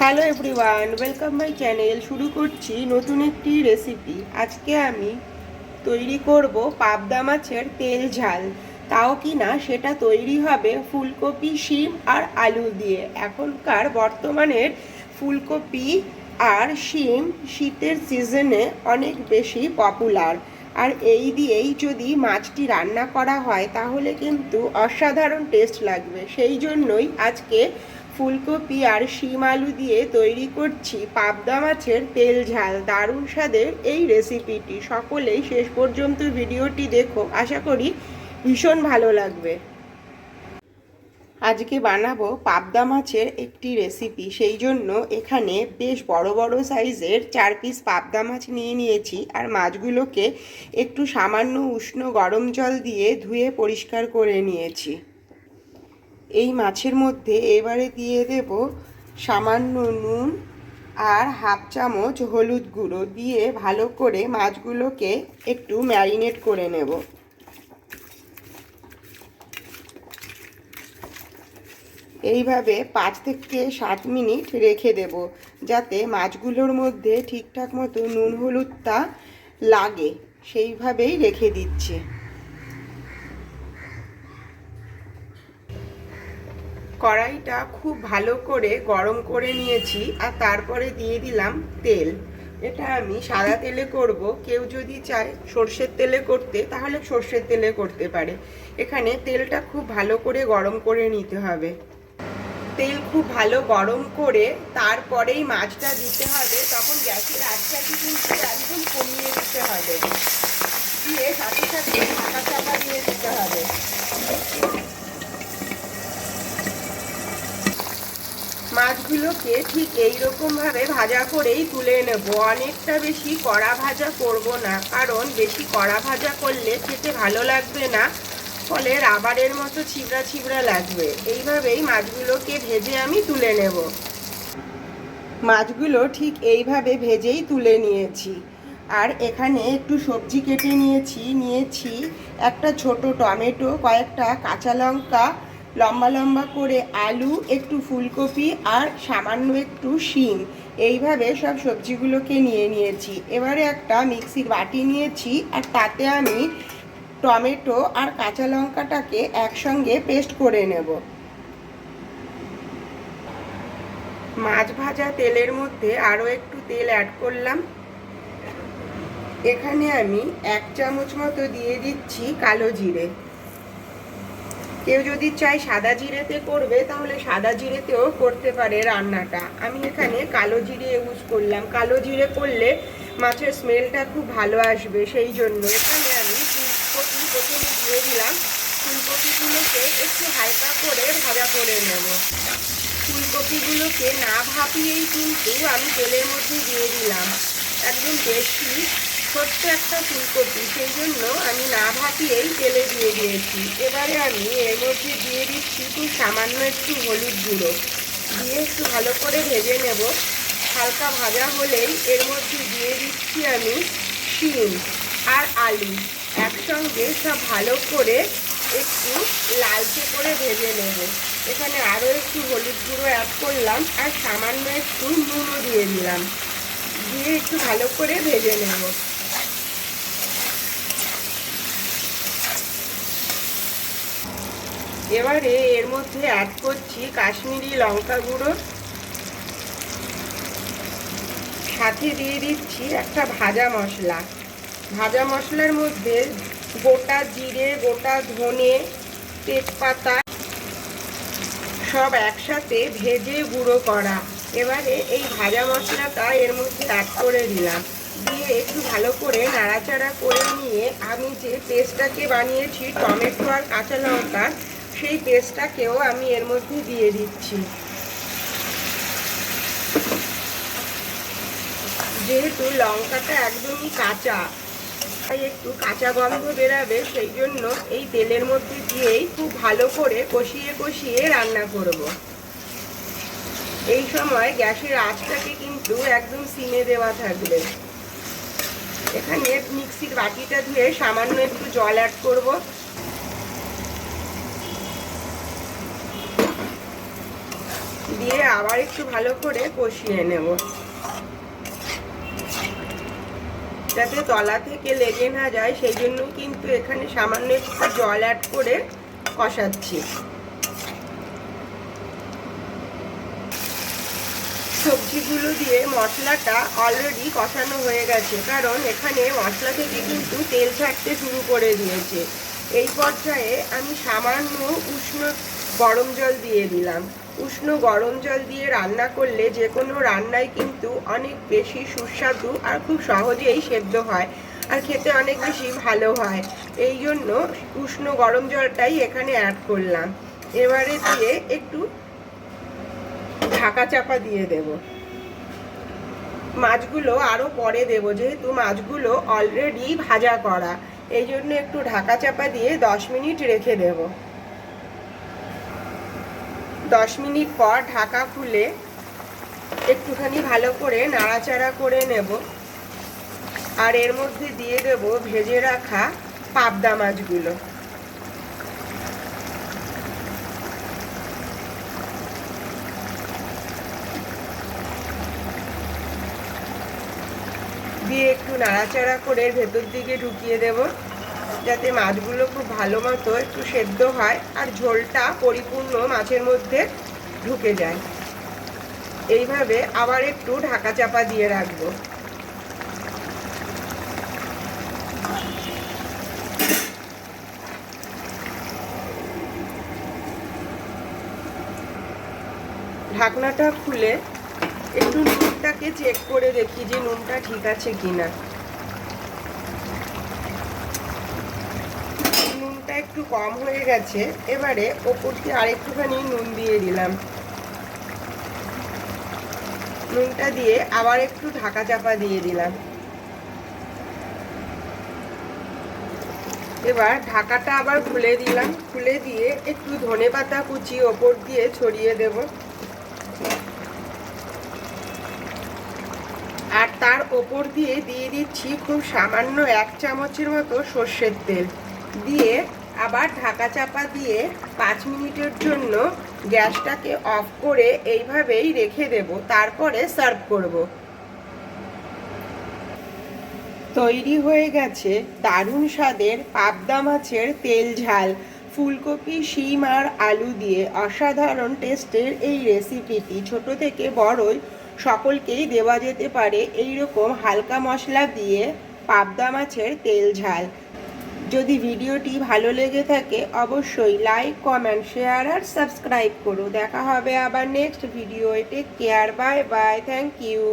Hello everyone welcome my channel শুরু করছি নতুন একটি রেসিপি আজকে আমি তৈরি করব পাবদা মাছের তেল ঝাল। তাও কি না সেটা তৈরি হবে ফুলকপি, শিম আর আলু দিয়ে। এখনকার বর্তমানের ফুলকপি আর শিম শীতের সিজনে অনেক বেশি পপুলার আর এই দিয়েই যদি মাছটি রান্না করা হয়, তাহলে কিন্তু অসাধারণ টেস্ট লাগবে। সেই জন্যই আজকে ফুলকপি আর শিম আলু দিয়ে তৈরি করছি পাবদা মাছের তেল ঝাল। দারুণ স্বাদের এই রেসিপিটি সকলেই শেষ পর্যন্ত ভিডিওটি দেখো। আশা করি ভীষণ ভালো লাগবে। আজকে বানাবো পাবদা মাছের একটি রেসিপি সেই জন্য এখানে বেশ বড় বড় সাইজের চার পিস পাবদা মাছ নিয়ে নিয়েছি আর মাছগুলোকে একটু সামান্য উষ্ণ গরম জল দিয়ে ধুয়ে পরিষ্কার করে নিয়েছি। এই মাছের মধ্যে এবারে দিয়ে দেব সামান্য নুন আর হাফ চামচ হলুদ গুঁড়ো দিয়ে ভালো করে মাছগুলোকে একটু ম্যারিনেট করে নেব। এইভাবে পাঁচ থেকে সাত মিনিট রেখে দেব যাতে মাছগুলোর মধ্যে ঠিকঠাক মতো নুন হলুদটা লাগে, সেইভাবেই রেখে দিচ্ছি। কড়াইটা খুব ভালো করে গরম করে নিয়েছি আর তারপরে দিয়ে দিলাম তেল। এটা আমি সাদা তেলে করব। কেউ যদি চায় সর্ষের তেলে করতে, তাহলে সর্ষের তেলে করতে পারে। এখানে তেলটা খুব ভালো করে গরম করে নিতে হবে। তেল খুব ভালো গরম করে তারপরেই মাছটা দিতে হবে। তখন গ্যাসের আঁচটাকে কিন্তু একদম কমিয়ে দিতে হবে। দিয়ে সাথে সাথে ঢাকা চাপা দিয়ে দিতে হবে। মাছগুলোকে ঠিক এই ভাবে ভাজা করেই তুলে নেব। অনেকটা বেশি কড়া ভাজা করব না, কারণ বেশি কড়া ভাজা করলে খেতে ভালো লাগবে না, ফলে রাবারের মতো ছিবড়া ছিবড়া লাগবে। এইভাবেই মাছগুলোকে ভেজে আমি তুলে নেব। মাছগুলো ঠিক এইভাবে ভেজেই তুলে নিয়েছি। আর এখানে একটু সবজি কেটে নিয়েছি। নিয়েছি একটা ছোট টমেটো, কয়েকটা কাঁচা লঙ্কা লম্বা লম্বা করে আলু, একটু ফুলকপি আর সামান্য একটু শিম। এইভাবে সব সবজিগুলোকে নিয়ে নিয়েছি। এবারে একটা মিক্সির বাটি নিয়েছি আর তাতে আমি টমেটো আর কাঁচা লঙ্কাটাকে একসঙ্গে পেস্ট করে নেব। মাছ ভাজা তেলের মধ্যে আরও একটু তেল অ্যাড করলাম। এখানে আমি এক চামচ মতো দিয়ে দিচ্ছি কালো জিরে। কেউ যদি চায় সাদা জিরেতে করবে, তাহলে সাদা জিরেতেও করতে পারে রান্নাটা। আমি এখানে কালো জিরে ইউজ করলাম। কালো জিরে করলে মাছের স্মেলটা খুব ভালো আসবে, সেই জন্য এখানে আমি ফুলকপি প্রথমে দিয়ে দিলাম। ফুলকপিগুলোকে একটু হালকা করে ভাজা করে নেব। ফুলকপিগুলোকে না ভাপিয়েই কিন্তু আমি তেলের মধ্যে দিয়ে দিলাম। একদম বেশি ছোট্ট একটা ফুলকপি, সেই জন্য আমি না ভাপিয়েই তেলে দিয়ে দিয়েছি। এবারে আমি এর মধ্যে দিয়ে দিচ্ছি খুব সামান্য একটু হলুদ গুঁড়ো। দিয়ে একটু ভালো করে ভেজে নেব। হালকা ভাজা হলেই এর মধ্যে দিয়ে দিচ্ছি আমি শিম আর আলু। একসঙ্গে সব ভালো করে একটু লালচে করে ভেজে নেব। এখানে আরও একটু হলুদ গুঁড়ো অ্যাড করলাম আর সামান্য একটু নুনও দিয়ে দিলাম। দিয়ে একটু ভালো করে ভেজে নেব। এবারে এর মধ্যে অ্যাড করছি কাশ্মীরি লঙ্কা গুঁড়ো। সাথে দিয়ে দিচ্ছি একটা ভাজা মশলা। ভাজা মশলার মধ্যে গোটা জিরে, গোটা ধনে, তেজপাতা সব একসাথে ভেজে গুঁড়ো করা। এবারে এই ভাজা মশলাটা এর মধ্যে অ্যাড করে দিলাম। দিয়ে একটু ভালো করে নাড়াচাড়া করে নিয়ে আমি যে পেস্টটাকে বানিয়েছি, টমেটো আর কাঁচা লঙ্কার সেই পেস্টটাকেও আমি এর মধ্যে দিয়ে দিচ্ছি। যেহেতু লঙ্কাটা একদমই কাঁচা, তাই একটু কাঁচা গন্ধ বেরাবে, সেই জন্য এই তেলের মধ্যে দিয়েই খুব ভালো করে কষিয়ে কষিয়ে রান্না করব। এই সময় গ্যাসের আঁচটাকে কিন্তু একদম সিমে দেওয়া থাকবে। এখানে মিক্সির বাটিটা ধুয়ে সামান্য একটু জল অ্যাড করব। দিয়ে আবার একটু ভালো করে কষিয়ে নেব। যাতে তলা থেকে লেগে না যায় সেই জন্য কিন্তু এখানে সামান্য একটু জল অ্যাড করে কষাচ্ছি। সবজিগুলো দিয়ে মশলাটা অলরেডি কষানো হয়ে গেছে, কারণ এখানে মশলা থেকে কিন্তু তেল ছাড়তে শুরু করে দিয়েছে। এই পর্যায়ে আমি সামান্য উষ্ণ গরম জল দিয়ে দিলাম। উষ্ণ গরম জল দিয়ে রান্না করলে যে কোনো রান্নায় কিন্তু অনেক বেশি সুস্বাদু আর খুব সহজেই সেদ্ধ হয় আর খেতে অনেক বেশি ভালো হয়। এই জন্য উষ্ণ গরম জলটাই এখানে অ্যাড করলাম। এবারে দিয়ে একটু ঢাকা চাপা দিয়ে দেব। মাছগুলো আরও পরে দেব, যেহেতু মাছগুলো অলরেডি ভাজা করা। এই জন্য একটু ঢাকা চাপা দিয়ে দশ মিনিট রেখে দেব। দশ মিনিট পর ঢাকা খুলে একটুখানি ভালো করে নাড়াচাড়া করে নেব। আর এর মধ্যে দিয়ে দেব ভেজে রাখা পাবদা মাছগুলো। দিয়ে একটু নাড়াচাড়া করে ভেতর দিকে ঢুকিয়ে দেব। যাতে মাছগুলো খুব ভালো মতো একটু সেদ্ধ হয় আর ঝোলটা পরিপূর্ণ মাছের মধ্যে ঢুকে যায়। এইভাবে আবার একটু ঢাকা চাপা দিয়ে রাখব। ঢাকনাটা খুলে একটু নুনটাকে চেক করে দেখি যে নুনটা ঠিক আছে কিনা নুনটা একটু কম হয়ে গেছে, এবারে ওপর দিয়ে আরেকটুখানি নুন দিয়ে দিলাম। নুনটা দিয়ে আবার একটু ঢাকা চাপা দিয়ে দিলাম। এবার ঢাকাটা আবার খুলে দিলাম, খুলে দিয়ে একটু ধনে পাতা কুচি ওপর দিয়ে ছড়িয়ে দেবো। আর তার ওপর দিয়ে দিয়ে দিচ্ছি খুব সামান্য এক চামচের মতো সর্ষের তেল। দিয়ে আবার ঢাকা চাপা দিয়ে পাঁচ মিনিটের জন্য গ্যাসটাকে অফ করে এইভাবেই রেখে দেব, তারপরে সার্ভ করব। তৈরি হয়ে গেছে দারুণ স্বাদের পাবদা মাছের তেল ঝাল, ফুলকপি, শিম আর আলু দিয়ে অসাধারণ টেস্টের এই রেসিপিটি। ছোট থেকে বড়ই সকলকেই দেওয়া যেতে পারে এই রকম হালকা মশলা দিয়ে পাবদা মাছের তেল ঝাল। যদি ভিডিওটি ভালো লেগে থাকে, অবশ্যই লাইক কমেন্ট শেয়ার আর সাবস্ক্রাইব করো। দেখা হবে আবার next video take care bye bye thank you